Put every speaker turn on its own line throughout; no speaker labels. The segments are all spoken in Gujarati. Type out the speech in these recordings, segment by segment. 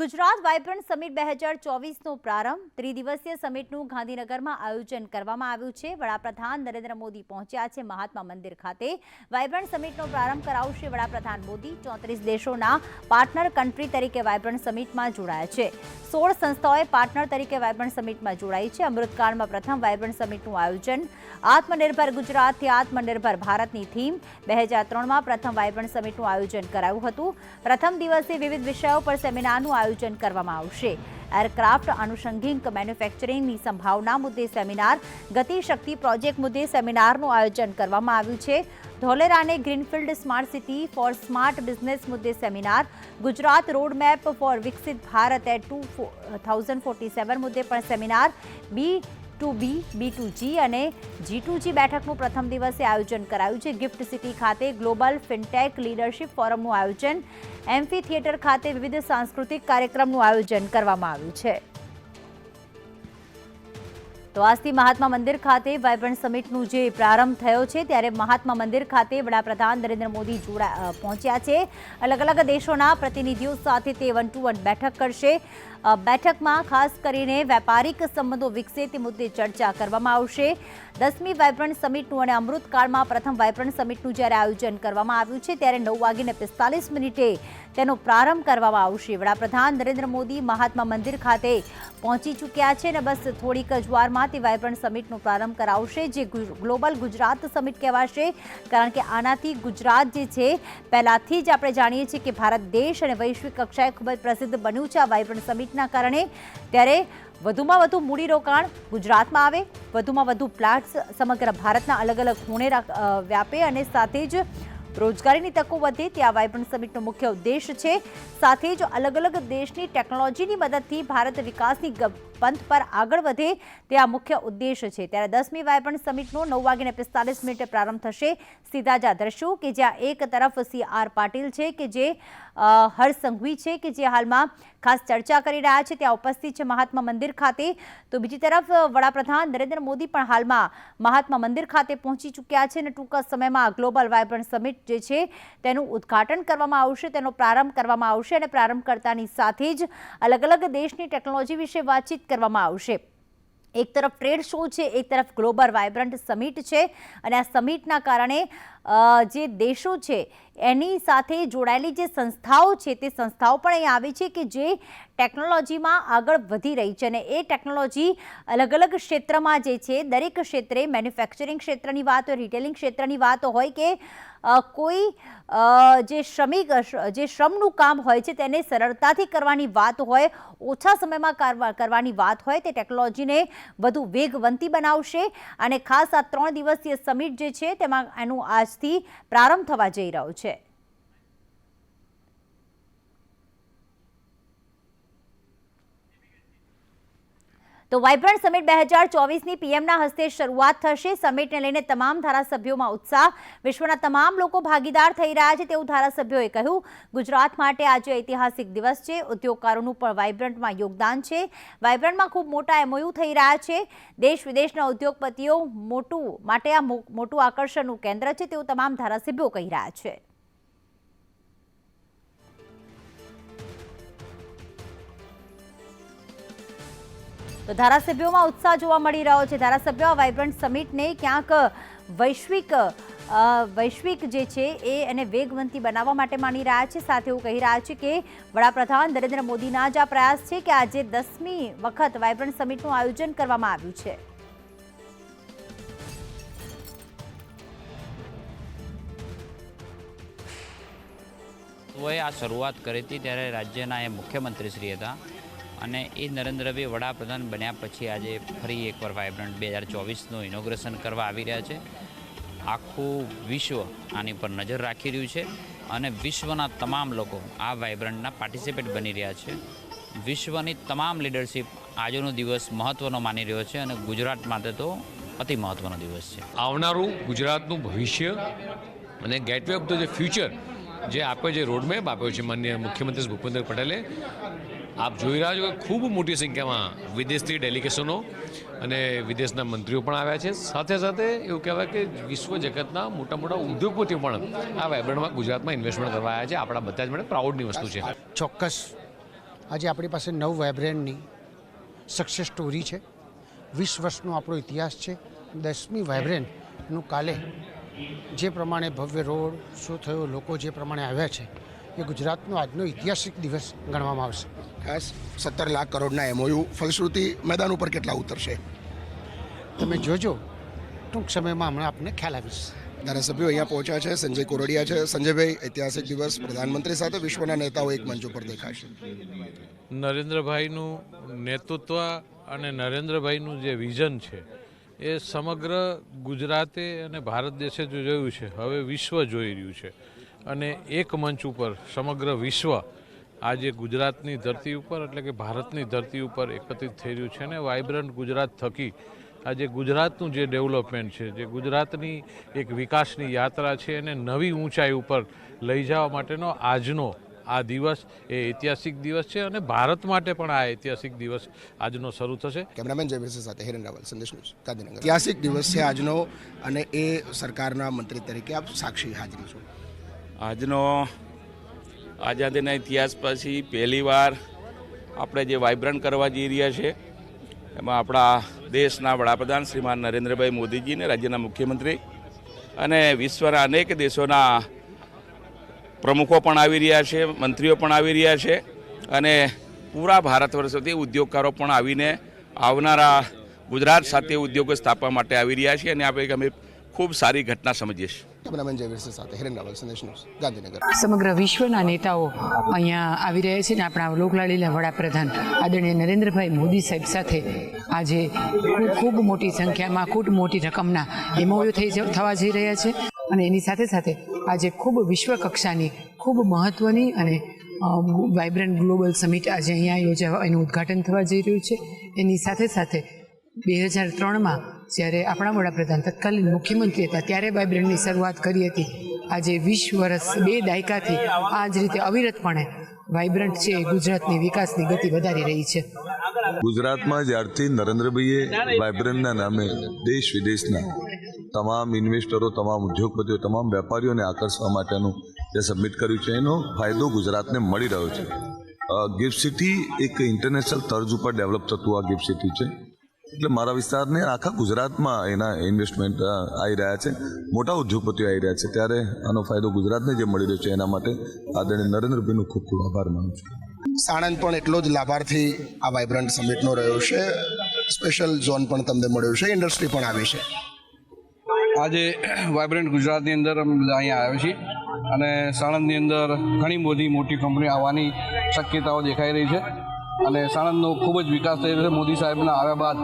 ગુજરાત વાઇબ્રન્ટ સમિટ બે હજાર ચોવીસનો પ્રારંભ. ત્રિદિવસીય સમિટનું ગાંધીનગરમાં આયોજન કરવામાં આવ્યું છે. વડાપ્રધાન નરેન્દ્ર મોદી પહોંચ્યા છે મહાત્મા મંદિર ખાતે. વાઇબ્રન્ટ સમિટનો પ્રારંભ કરાવશે વડાપ્રધાન મોદી, ચોત્રીસ દેશોના પાર્ટનર કન્ટ્રી તરીકે વાઇબ્રન્ટ સમિટમાં જોડાયા છે. સોળ સંસ્થાઓએ પાર્ટનર તરીકે વાઇબ્રન્ટ સમિટમાં જોડાઈ છે. અમૃતકાળમાં પ્રથમ વાઇબ્રન્ટ સમિટનું આયોજન. આત્મનિર્ભર ગુજરાતથી આત્મનિર્ભર ભારતની થીમ. બે હજાર ત્રણમાં પ્રથમ વાઇબ્રન્ટ સમિટનું આયોજન કરાયું હતું. પ્રથમ દિવસે વિવિધ વિષયો પર સેમિનારનું આયોજન કરવામાં આવશે. એરક્રાફ્ટ આનુષંગિક મેન્યુફેક્ચરિંગની સંભાવના મુદ્દે સેમિનાર, ગતિશક્તિ પ્રોજેક્ટ મુદ્દે સેમિનારનું આયોજન કરવામાં આવ્યું છે. ધોલેરાને greenfield smart city for smart business મુદ્દે સેમિનાર, ગુજરાત રોડમેપ ફોર વિકસિત Bharat at two thousand forty seven મુદ્દે પણ seminar, B to B B to G અને જી ટુ જી બેઠકનું પ્રથમ દિવસે આયોજન કરાયું છે. ગિફ્ટ સિટી ખાતે ગ્લોબલ ફિનટેક લીડરશિપ ફોરમનું આયોજન, એમ્ફી થિયેટર ખાતે વિવિધ સાંસ્કૃતિક કાર્યક્રમનું આયોજન કરવામાં આવ્યું છે. તો આજથી મહાત્મા મંદિર ખાતે વાયબ્રન્ટ સમિટનું જે પ્રારંભ થયો છે, ત્યારે મહાત્મા મંદિર ખાતે વડાપ્રધાન નરેન્દ્ર મોદી જોડા પહોંચ્યા છે. અલગ અલગ દેશોના પ્રતિનિધિઓ સાથે તે વન ટુ વન બેઠક કરશે. બેઠકમાં ખાસ કરીને વેપારિક સંબંધો વિકસે તે મુદ્દે ચર્ચા કરવામાં આવશે. દસમી વાયબ્રન્ટ સમિટનું અને અમૃતકાળમાં પ્રથમ વાયબ્રન્ટ સમિટનું જ્યારે આયોજન કરવામાં આવ્યું છે, ત્યારે નવ વાગીને પિસ્તાલીસ મિનિટે તેનો પ્રારંભ કરવામાં આવશે. વડાપ્રધાન નરેન્દ્ર મોદી મહાત્મા મંદિર ખાતે પહોંચી ચૂક્યા છે અને બસ થોડીક જ વારમાં તે વાયબ્રન્ટ સમિટનો પ્રારંભ કરાવશે, જે ગ્લોબલ ગુજરાત સમિટ કહેવાશે. કારણ કે આનાથી ગુજરાત જે છે, પહેલાંથી જ આપણે જાણીએ છીએ કે ભારત દેશ અને વૈશ્વિક કક્ષાએ ખૂબ જ પ્રસિદ્ધ બન્યું છે આ વાઇબ્રન્ટ સમિટના કારણે ત્યારે વધુમાં વધુ મૂડીરોકાણ ગુજરાતમાં આવે, વધુમાં વધુ પ્લાટ્સ સમગ્ર ભારતના અલગ અલગ ખૂણે વ્યાપે અને સાથે જ રોજગારીની તકો વધે તે આ વાઇબ્રન્ટ સમિટનો મુખ્ય ઉદ્દેશ છે. સાથે જ અલગ અલગ દેશની ટેકનોલોજીની મદદથી ભારત વિકાસની પંથ પર આગળ વધે તે આ મુખ્ય ઉદ્દેશ છે. ત્યારે દસમી વાઇબ્રન્ટ સમિટનો નવ વાગીને પિસ્તાલીસ મિનિટે પ્રારંભ થશે. સીધા જ આ કે જ્યાં એક તરફ સી આર પાટીલ છે કે જે હર્ષ સંઘવી છે કે જે હાલમાં ખાસ ચર્ચા કરી રહ્યા છે. ત્યાં ઉપસ્થિત છે મહાત્મા મંદિર ખાતે. તો બીજી તરફ વડાપ્રધાન નરેન્દ્ર મોદી પણ હાલમાં મહાત્મા મંદિર ખાતે પહોંચી ચૂક્યા છે અને ટૂંક સમયમાં ગ્લોબલ વાયબ્રન્ટ સમિટ જે છે તેનું ઉદ્ઘાટન કરવામાં આવશે, તેનો પ્રારંભ કરવામાં આવશે અને પ્રારંભ કરતાની સાથે જ અલગ અલગ દેશની ટેકનોલોજી વિશે વાતચીત કરવામાં આવશે. એક તરફ ટ્રેડ શો છે, એક તરફ ગ્લોબલ વાઇબ્રન્ટ સમિટ છે અને આ સમિટના કારણે જે દેશો છે, એની સાથે જોડાયેલી જે સંસ્થાઓ છે, તે સંસ્થાઓ પણ અહીં આવી છે કે જે ટેકનોલોજીમાં આગળ વધી રહી છે અને એ ટેકનોલોજી અલગ અલગ ક્ષેત્રમાં જે છે, દરેક ક્ષેત્રે મેન્યુફેક્ચરિંગ ક્ષેત્રની વાત હોય રિટેલિંગ ક્ષેત્રની વાત હોય કે કોઈ જે શ્રમિક, જે શ્રમનું કામ હોય છે, તેને સરળતાથી કરવાની વાત હોય, ઓછા સમયમાં કરવા- કરવાની વાત હોય, તે ટેકનોલોજીને વધુ વેગવંતી બનાવશે. અને ખાસ આ ત્રણ દિવસીય સમિટ જે છે, તેમાં એનું આજથી પ્રારંભ થવા જઈ રહ્યો છે. તો વાઇબ્રન્ટ સમિટ બે હજાર ચોવીસની પીએમના હસ્તે શરૂઆત થશે. સમિટને લઈને તમામ ધારાસભ્યોમાં ઉત્સાહ. વિશ્વના તમામ લોકો ભાગીદાર થઈ રહ્યા છે તેવું ધારાસભ્યોએ કહ્યું. ગુજરાત માટે આજે ઐતિહાસિક દિવસ છે. ઉદ્યોગકારોનું પણ વાઇબ્રન્ટમાં યોગદાન છે. વાઇબ્રન્ટમાં ખૂબ મોટા એમઓયુ થઈ રહ્યા છે. દેશ વિદેશના ઉદ્યોગપતિઓ મોટું, માટે આ મોટું આકર્ષણનું કેન્દ્ર છે તેવું તમામ ધારાસભ્યો કહી રહ્યા છે. તો ધારાસભ્યોમાં ઉત્સાહ જોવા મળી રહ્યો છે. ધારાસભ્યો આ વાઇબ્રન્ટ સમિટને ક્યાંક વૈશ્વિક વૈશ્વિક જે છે એ એને વેગવંતી બનાવવા માટે માની રહ્યા છે. સાથે એવું કહી રહ્યા છે કે વડાપ્રધાન નરેન્દ્ર મોદીના જ આ પ્રયાસ છે કે આજે દસમી વખત વાઇબ્રન્ટ સમિટનું આયોજન કરવામાં આવ્યું છે.
આ શરૂઆત કરી હતી ત્યારે રાજ્યના એ મુખ્યમંત્રી શ્રી હતા. અને એ નરેન્દ્રભાઈ વડાપ્રધાન બન્યા પછી આજે ફરી એકવાર વાઇબ્રન્ટ બે હજાર ચોવીસનું ઇનોગ્રેશન કરવા આવી રહ્યા છે. આખું વિશ્વ આની પર નજર રાખી રહ્યું છે અને વિશ્વના તમામ લોકો આ વાઇબ્રન્ટના પાર્ટિસિપેટ બની રહ્યા છે. વિશ્વની તમામ લીડરશિપ આજનો દિવસ મહત્ત્વનો માની રહ્યો છે અને ગુજરાત માટે તો અતિ મહત્ત્વનો દિવસ છે.
આવનારું ગુજરાતનું ભવિષ્ય અને ગેટવે ઓફ ધ જે ફ્યુચર જે આપ્યો જે રોડમેપ આપ્યો છે માનનીય મુખ્યમંત્રી ભૂપેન્દ્ર પટેલે આપ જોઈ રહ્યા છો કે ખૂબ મોટી સંખ્યામાં વિદેશથી ડેલિગેશનો અને વિદેશના મંત્રીઓ પણ આવ્યા છે. સાથે સાથે એવું કહેવાય કે વિશ્વ જગતના મોટા મોટા ઉદ્યોગપતિઓ પણ આ વાઇબ્રન્ટમાં ગુજરાતમાં ઇન્વેસ્ટમેન્ટ કરવા આવ્યા છે. આપણા બધા જ માટે પ્રાઉડની વસ્તુ છે.
ચોક્કસ. આજે આપણી પાસે નવ વાઇબ્રન્ટની સક્સેસ સ્ટોરી છે. વીસ વર્ષનો આપણો ઇતિહાસ છે. દસમી વાઇબ્રન્ટનું કાલે જે પ્રમાણે ભવ્ય રોડ શો થયો, લોકો જે પ્રમાણે આવ્યા છે એ ગુજરાતનો આજનો ઐતિહાસિક દિવસ ગણવામાં આવશે.
ખાસ સત્તર લાખ કરોડના એમઓયુ ફલશ્રુતિ મેદાન ઉપર કેટલા ઉતરશે?
તમે જોજો ટૂંક સમયમાં હમણાં આપને ખ્યાલ આવીશ.
ધારાસભ્યો અહીંયા પહોંચ્યા છે સંજય કોરડિયા છે. સંજયભાઈ ઐતિહાસિક દિવસ પ્રધાનમંત્રી સાથે વિશ્વના નેતાઓ એક મંચ ઉપર દેખાશે.
નરેન્દ્રભાઈનું નેતૃત્વ અને નરેન્દ્રભાઈનું જે વિઝન છે એ સમગ્ર ગુજરાતે અને ભારત દેશે જો જોયું છે. હવે વિશ્વ જોઈ રહ્યું છે. અને એક મંચ ઉપર સમગ્ર વિશ્વ આજે ગુજરાતની ધરતી ઉપર, એટલે કે ભારતની ધરતી ઉપર એકત્રિત થઈ રહ્યું છે અને વાઇબ્રન્ટ ગુજરાત થકી આજે ગુજરાતનું જે ડેવલપમેન્ટ છે, જે ગુજરાતની એક વિકાસની યાત્રા છે એને નવી ઊંચાઈ ઉપર લઈ જવા માટેનો આજનો આ દિવસ એ ઐતિહાસિક દિવસ છે અને ભારત માટે પણ આ ઐતિહાસિક દિવસ આજનો શરૂ થશે.
કેમેરામેન જયવીરસિંહ સાથે હિરેન રાવલ, સંદેશ ન્યૂઝ ગાંધીનગર. ઐતિહાસિક દિવસ છે આજનો અને એ સરકારના મંત્રી તરીકે આપ સાક્ષી હાજરી છો.
આજનો આઝાદીના ઇતિહાસ પછી પહેલીવાર આપણે જે વાઇબ્રન્ટ કરવા જઈ રહ્યા છે, એમાં આપણા દેશના વડાપ્રધાન શ્રીમાન નરેન્દ્રભાઈ મોદીજી અને રાજ્યના મુખ્યમંત્રી અને વિશ્વના અનેક દેશોના પ્રમુખો પણ આવી રહ્યા છે, મંત્રીઓ પણ આવી રહ્યા છે અને પૂરા ભારત વર્ષોથી ઉદ્યોગકારો પણ આવીને આવનારા ગુજરાત સાથે ઉદ્યોગો સ્થાપવા માટે આવી રહ્યા છે અને આપણે અમે ખૂબ સારી ઘટના સમજીએ છીએ.
કેમેરામેન જયવીરસિંહ સાથે હિરેન રાવલ સંદેશ ન્યૂઝ ગાંધીનગર.
સમગ્ર વિશ્વના નેતાઓ અહીંયા આવી રહ્યા છે ને આપણા લોકલાડીલા વડાપ્રધાન આદરણીય નરેન્દ્રભાઈ મોદી સાહેબ સાથે આજે ખૂબ ખૂબ મોટી સંખ્યામાં ખૂબ મોટી રકમના એમઓયુ થઈ થવા જઈ રહ્યા છે અને એની સાથે સાથે આજે ખૂબ વિશ્વ કક્ષાની ખૂબ મહત્ત્વની અને વાઇબ્રન્ટ ગ્લોબલ સમિટ આજે અહીંયા યોજાવા એનું ઉદ્ઘાટન થવા જઈ રહ્યું છે. એની સાથે સાથે બે હજાર ત્રણમાં જ્યારે આપણા વડાપ્રધાન તત્કાલીન મુખ્યમંત્રી હતા, ત્યારે વાઇબ્રન્ટની શરૂઆત કરી હતી. આજે વીસ વર્ષ, બે દાયકાથી આ જ રીતે અવિરતપણે વાઇબ્રન્ટ છે ગુજરાતની વિકાસની ગતિ વધારી રહી છે.
ગુજરાતમાં જ્યારથી નરેન્દ્રભાઈએ વાઇબ્રન્ટના નામે દેશ વિદેશના તમામ ઇન્વેસ્ટરો, તમામ ઉદ્યોગપતિઓ, તમામ વેપારીઓને આકર્ષવા માટેનું જે સબમિટ કર્યું છે, એનો ફાયદો ગુજરાતને મળી રહ્યો છે. ગિફ્ટ સિટી એક ઇન્ટરનેશનલ તર્જ ઉપર ડેવલપ થતું આ ગિફ્ટ સિટી છે. એટલે મારા વિસ્તારને આખા ગુજરાતમાં એના ઇન્વેસ્ટમેન્ટ આવી રહ્યા છે. મોટા ઉદ્યોગપતિઓ આવી રહ્યા છે. ત્યારે આનો ફાયદો ગુજરાતને જે મળી રહ્યો છે એના માટે આદરણીય નરેન્દ્રભાઈનો ખૂબ ખૂબ આભાર માનું છું.
સાણંદ પણ એટલો જ લાભાર્થી આ વાઇબ્રન્ટ સમિટનો રહ્યો છે. સ્પેશિયલ ઝોન પણ તમને મળ્યો છે. ઇન્ડસ્ટ્રી પણ આવી છે.
આજે વાઇબ્રન્ટ ગુજરાતની અંદર અમે બધા અહીંયા આવ્યા છીએ અને સાણંદની અંદર ઘણી બધી મોટી કંપની આવવાની શક્યતાઓ દેખાઈ રહી છે. અને સાણંદનો ખૂબ જ વિકાસ રહ્યો છે. મોદી સાહેબના આવ્યા બાદ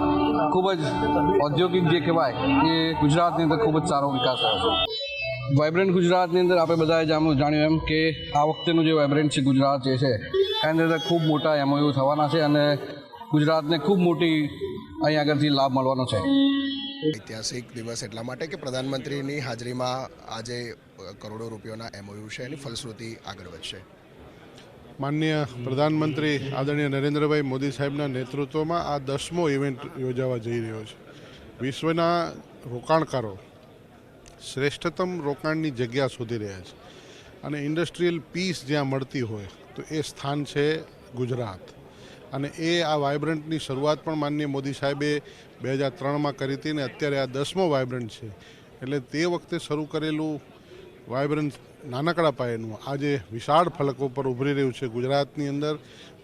ખૂબ જ ઔદ્યોગિક જે કહેવાય એ ગુજરાતની અંદર ખૂબ જ સારો વિકાસ થયો છે. વાઇબ્રન્ટ ગુજરાતની અંદર આપણે બધાએ જાણ્યું એમ કે આ વખતેનું જે વાઇબ્રન્ટ છે ગુજરાત જે છે, એની અંદર ખૂબ મોટા એમઓયુ થવાના છે અને ગુજરાતને ખૂબ મોટી અહીં આગળથી લાભ મળવાનો છે.
ઐતિહાસિક દિવસ એટલા માટે કે પ્રધાનમંત્રીની હાજરીમાં આજે કરોડો રૂપિયાના એમઓયુ છે એની ફલશ્રુતિ આગળ વધશે.
માનનીય પ્રધાનમંત્રી આદરણીય નરેન્દ્રભાઈ મોદી સાહેબના નેતૃત્વમાં આ દસમો ઇવેન્ટ યોજાવા જઈ રહ્યો છે. વિશ્વના રોકાણકારો શ્રેષ્ઠતમ રોકાણની જગ્યા શોધી રહ્યા છે અને ઇન્ડસ્ટ્રીયલ પીસ જ્યાં મળતી હોય તો એ સ્થાન છે ગુજરાત. અને એ આ વાયબ્રન્ટની શરૂઆત પણ માનનીય મોદી સાહેબે બે હજાર ત્રણમાં કરી હતી ને અત્યારે આ દસમો વાયબ્રન્ટ છે. એટલે તે વખતે શરૂ કરેલું વાઇબ્રન્ટ નાનકડા પાયેનું આજે વિશાળ ફલકો પર ઉભરી રહ્યું છે. ગુજરાતની અંદર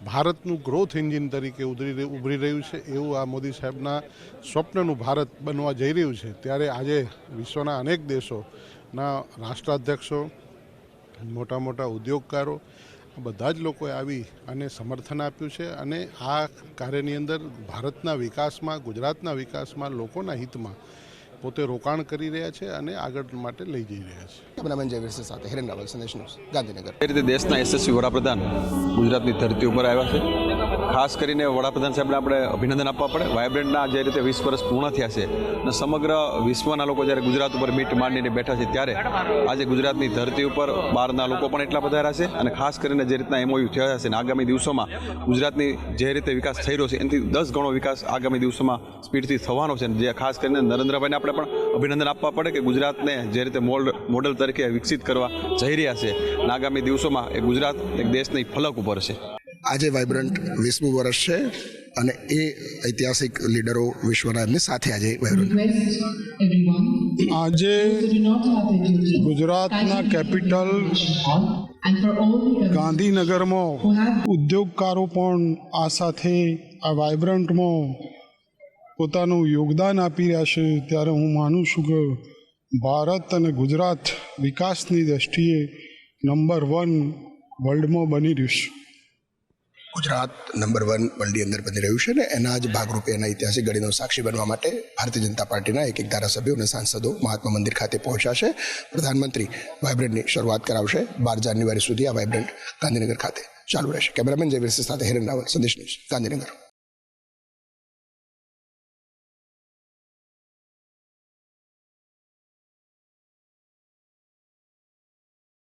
ભારતનું ગ્રોથ એન્જિન તરીકે ઉભરી ઉભરી રહ્યું છે. એવું આ મોદી સાહેબના સ્વપ્નનું ભારત બનવા જઈ રહ્યું છે. ત્યારે આજે વિશ્વના અનેક દેશોના રાષ્ટ્રાધ્યક્ષો, મોટા મોટા ઉદ્યોગકારો બધા જ લોકોએ આવી અને સમર્થન આપ્યું છે અને આ કાર્યની અંદર ભારતના વિકાસમાં, ગુજરાતના વિકાસમાં, લોકોના હિતમાં પોતે રોકાણ કરી રહ્યા છે અને આગળ માટે લઈ જઈ રહ્યા છે.
કેમેરામેન જયવીરસિંહ સાથે હિરેન રાવલ સંદેશ ન્યૂઝ ગાંધીનગર.
એ રીતે દેશના યશસ્વી વડાપ્રધાન ગુજરાતની ધરતી ઉપર આવ્યા છે. ખાસ કરીને વડાપ્રધાન સાહેબને આપણે અભિનંદન આપવા પડે. વાઇબ્રન્ટના જે રીતે વીસ વર્ષ પૂર્ણ થયા છે અને સમગ્ર વિશ્વના લોકો જ્યારે ગુજરાત ઉપર મીટ માંડીને બેઠા છે ત્યારે આજે ગુજરાતની ધરતી ઉપર બહારના લોકો પણ એટલા વધાર્યા છે અને ખાસ કરીને જે રીતના એમઓયુ થયા છે અને આગામી દિવસોમાં ગુજરાતની જે રીતે વિકાસ થઈ રહ્યો છે, એનાથી દસ ગણો વિકાસ આગામી દિવસોમાં સ્પીડથી થવાનો છે. જે ખાસ કરીને નરેન્દ્રભાઈને આપણે પણ અભિનંદન આપવા પડે કે ગુજરાતને જે રીતે મોડલ તરીકે વિકસિત કરવા જઈ રહ્યા છે. અને આગામી દિવસોમાં એ ગુજરાત એક દેશની ફલક ઉપર છે.
આજે વાઇબ્રન્ટ વીસમું વર્ષ છે અને એ ઐતિહાસિક લીડરો વિશ્વના એમની સાથે આજે વાઇબ્રન્ટ.
આજે ગુજરાતના કેપિટલ ગાંધીનગરમાં ઉદ્યોગકારો પણ આ સાથે આ વાઇબ્રન્ટમાં પોતાનું યોગદાન આપી રહ્યા છે. ત્યારે હું માનું છું કે ભારત અને ગુજરાત વિકાસની દ્રષ્ટિએ નંબર વન વર્લ્ડમાં બની રહ્યું છે.
ગુજરાત નંબર વન વર્લ્ડની અંદર બની રહ્યું છે ને એના જ ભાગરૂપે એના ઐતિહાસિક ઘડીનો સાક્ષી બનવા માટે ભારતીય જનતા પાર્ટીના એક એક ધારાસભ્યો અને સાંસદો મહાત્મા મંદિર ખાતે પહોંચ્યા પ્રધાનમંત્રી વાઇબ્રન્ટની શરૂઆત કરાવશે બાર જાન્યુઆરી સુધી આ વાઇબ્રન્ટ ગાંધીનગર ખાતે ચાલુ રહેશે. કેમેરામેન જયવીર સાથે હિરન રાવલ, સંદેશ ન્યૂઝ ગાંધીનગર.